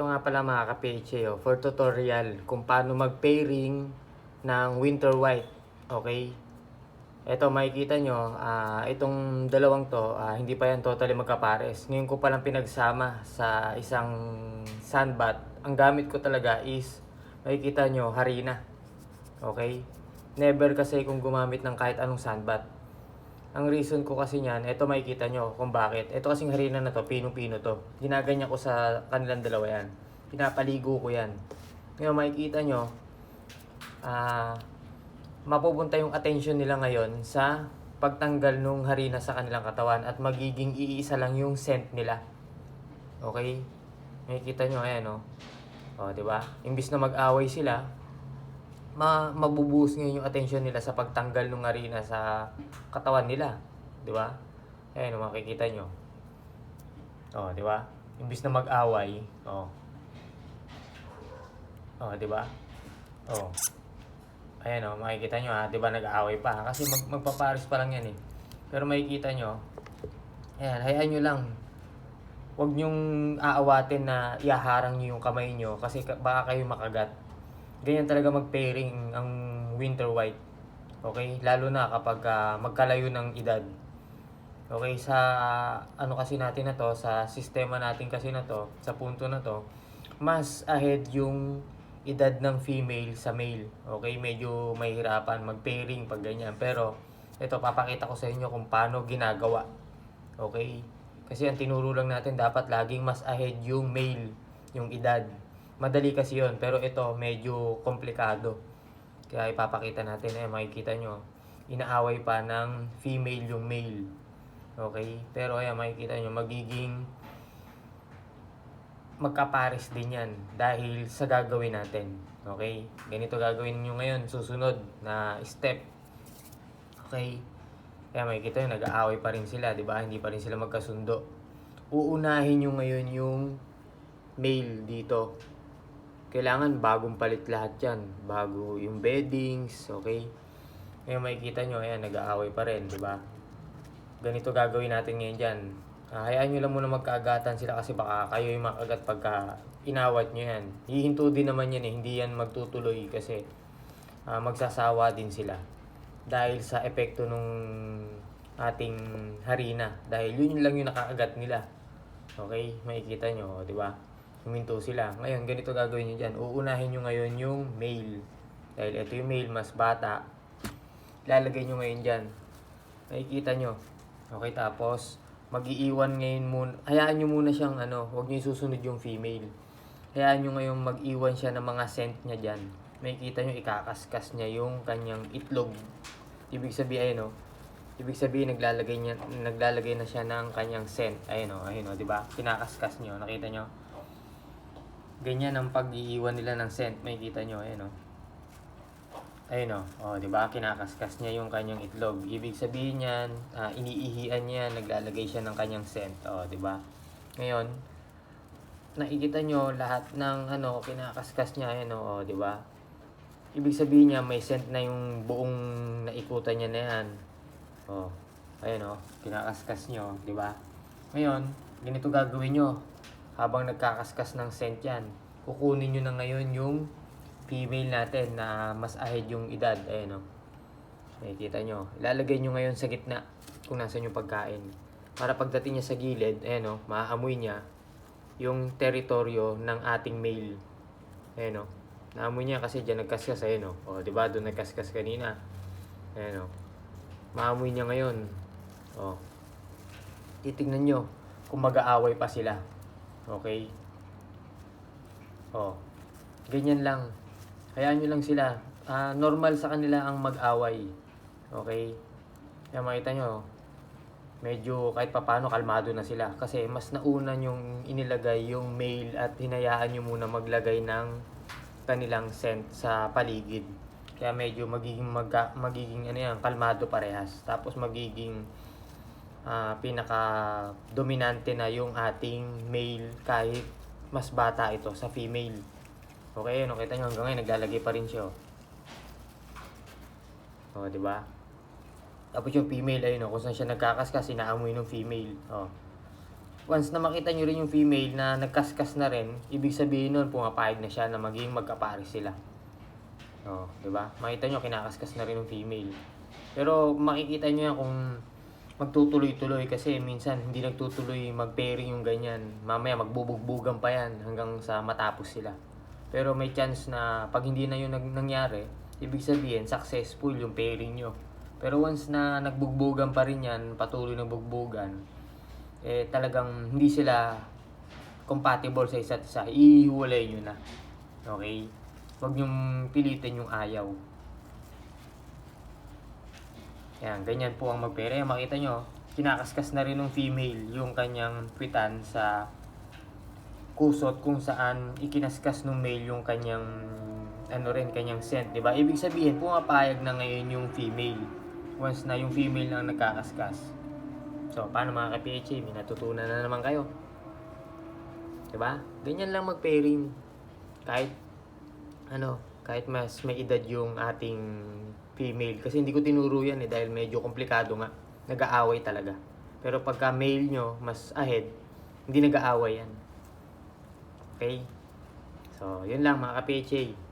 Ito nga pala mga ka-PHA, oh, for tutorial kung paano mag-pairing ng winter white. Okay? Ito makikita nyo, ah, itong dalawang to, ah, hindi pa yan totally magkapares. Ngayon ko palang pinagsama sa isang sandbat. Ang gamit ko talaga is, makikita nyo, harina. Okay? Never kasi kung gumamit ng kahit anong sandbat. Ang reason ko kasi niyan, ito makikita nyo kung bakit. Ito kasing harina na to, pino-pino to. Ginaganyan ko sa kanilang dalawa yan. Pinapaligo ko yan. Ngayon makikita nyo, ah, mapupunta yung attention nila ngayon sa pagtanggal nung harina sa kanilang katawan at magiging iisa lang yung scent nila. Okay? Makikita nyo, ayan o. O, di ba? Imbis na mag-away sila, ma mabubuhos ngayon yung attention nila sa pagtanggal ng harina sa katawan nila. Di ba? Ayan, makikita nyo. O, di ba? Imbis na mag-away, o. O, di ba? O. Ayan o, makikita nyo ha, di ba nag-aaway pa? Kasi mag magpaparis pa lang yan eh. Pero makikita nyo, ayan, hayaan nyo lang. Huwag nyong aawatin na iaharang nyo yung kamay nyo kasi ka- baka kayo makagat. Ganyan talaga mag-pairing ang winter white. Okay? Lalo na kapag ah, magkalayo ng edad. Okay, sa ano kasi natin na to, sa sistema natin kasi na to, sa punto na to, mas ahead yung edad ng female sa male. Okay, medyo mahirapan mag-pairing pag ganyan. Pero, ito, papakita ko sa inyo kung paano ginagawa. Okay? Kasi ang tinuro lang natin, dapat laging mas ahead yung male, yung edad. Madali kasi yon pero ito, medyo komplikado. Kaya ipapakita natin, eh, makikita nyo, inaaway pa ng female yung male. Okay? Pero ayan, makikita nyo, magiging magkapares din yan dahil sa gagawin natin. Okay? Ganito gagawin nyo ngayon, susunod na step. Okay? Kaya makikita nyo, nag-aaway pa rin sila, di ba? Hindi pa rin sila magkasundo. Uunahin nyo ngayon yung male dito. Kailangan bagong palit lahat yan. Bago yung beddings, okay? Ngayon makikita nyo, ayan, nag-aaway pa rin, di ba? Ganito gagawin natin ngayon dyan. Ah, hayaan nyo lang muna magkaagatan sila kasi baka kayo yung makagat pagka inawat nyo yan. Hihinto din naman yan eh, hindi yan magtutuloy kasi ah, magsasawa din sila. Dahil sa epekto nung ating harina. Dahil yun lang yung nakakagat nila. Okay, makikita nyo, di ba? Huminto sila. Ngayon, ganito gagawin nyo dyan. Uunahin nyo ngayon yung male. Dahil ito yung male, mas bata. Lalagay nyo ngayon dyan. Makikita nyo. Okay, tapos mag-iiwan ngayon muna. Hayaan nyo muna siyang ano, huwag nyo susunod yung female. Hayaan nyo ngayon mag-iwan siya ng mga scent niya dyan. Makikita nyo, ikakaskas niya yung kanyang itlog. Ibig sabihin, no? Ibig sabihin, naglalagay, niya, naglalagay na siya ng kanyang scent. Ayun, o, ayun, o, di ba? Kinakaskas nyo, nakita nyo? Ganyan ang pag-iiwan nila ng scent. Makikita nyo, ayun, o. Ayun o, oh, di ba? Kinakaskas niya yung kanyang itlog. Ibig sabihin niyan, ah, iniihian niya, naglalagay siya ng kanyang scent. Oh, di ba? Ngayon, nakikita nyo lahat ng ano, kinakaskas niya, ayun o, oh, di ba? Ibig sabihin niya, may scent na yung buong naikutan niya na yan. Oh, ayun o, kinakaskas nyo, di ba? Ngayon, ganito gagawin nyo. Habang nagkakaskas ng scent yan, kukunin nyo na ngayon yung female natin na mas ahead yung edad. Ayan o. Nakikita nyo. Ilalagay nyo ngayon sa gitna kung nasa yung pagkain. Para pagdating niya sa gilid, ayan o, maaamoy niya yung teritoryo ng ating male. Ayan o. Naamoy niya kasi dyan nagkaskas. Ayan o. O, di ba? Doon nagkaskas kanina. Ayan o. Maamoy niya ngayon. O. Titignan nyo kung mag-aaway pa sila. Okay? O. Ganyan lang. Hayaan nyo lang sila. Ah, normal sa kanila ang mag-away. Okay? Kaya makita nyo, medyo kahit papano kalmado na sila. Kasi mas nauna yung inilagay yung male at hinayaan nyo muna maglagay ng kanilang scent sa paligid. Kaya medyo magiging magka, magiging ano yan, kalmado parehas. Tapos magiging ah, pinaka dominante na yung ating male kahit mas bata ito sa female. Okay, no, kita nyo hanggang ngayon naglalagay pa rin siya. Oh, oh di ba? Tapos yung female ayun, oh, kung saan siya nagkakaskas, inaamoy ng female. Oh. once na makita nyo rin yung female na nagkaskas na rin, ibig sabihin nun, pumapayag na siya na maging magkapare sila. Oh, 'di ba? Makita nyo kinakaskas na rin yung female. Pero makikita nyo yan kung magtutuloy-tuloy kasi minsan hindi nagtutuloy mag-pairing yung ganyan. Mamaya magbubugbugan pa yan hanggang sa matapos sila. Pero may chance na pag hindi na yun nangyari, ibig sabihin successful yung pairing nyo. Pero once na nagbugbugan pa rin yan, patuloy na bugbugan, eh talagang hindi sila compatible sa isa't isa. Ihiwalay nyo na. Okay? Huwag nyong pilitin yung ayaw. Yan, ganyan po ang magpere. Makita nyo, kinakaskas na rin ng female yung kanyang kwitan sa kusot kung saan ikinaskas ng male yung kanyang ano rin, kanyang scent, di ba? Ibig sabihin, pumapayag na ngayon yung female once na yung female ang nagkakaskas. So, paano mga ka-PHA? May natutunan na naman kayo. Di ba? Ganyan lang mag-pairing. Kahit, ano, kahit mas may edad yung ating female. Kasi hindi ko tinuro yan eh, dahil medyo komplikado nga. Nag-aaway talaga. Pero pagka male nyo, mas ahead, hindi nag-aaway yan. Okay? So, yun lang mga ka-PHA.